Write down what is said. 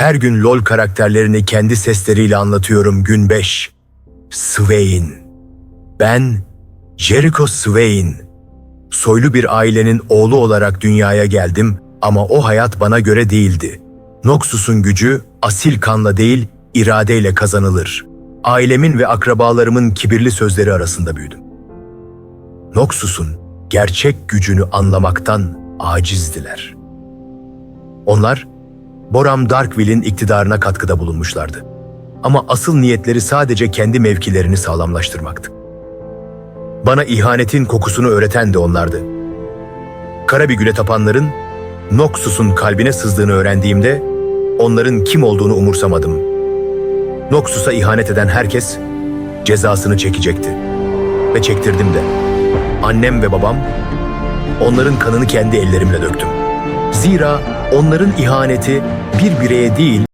Her gün LoL karakterlerini kendi sesleriyle anlatıyorum gün 5. Swain. Ben Jericho Swain. Soylu bir ailenin oğlu olarak dünyaya geldim ama o hayat bana göre değildi. Noxus'un gücü asil kanla değil, iradeyle kazanılır. Ailemin ve akrabalarımın kibirli sözleri arasında büyüdüm. Noxus'un gerçek gücünü anlamaktan acizdiler. Onlar, Boram Darkville'in iktidarına katkıda bulunmuşlardı. Ama asıl niyetleri sadece kendi mevkilerini sağlamlaştırmaktı. Bana ihanetin kokusunu öğreten de onlardı. Karabigül'e tapanların Noxus'un kalbine sızdığını öğrendiğimde onların kim olduğunu umursamadım. Noxus'a ihanet eden herkes cezasını çekecekti. Ve çektirdim de. Annem ve babam onların kanını kendi ellerimle döktüm. Zira onların ihaneti bir bireye değil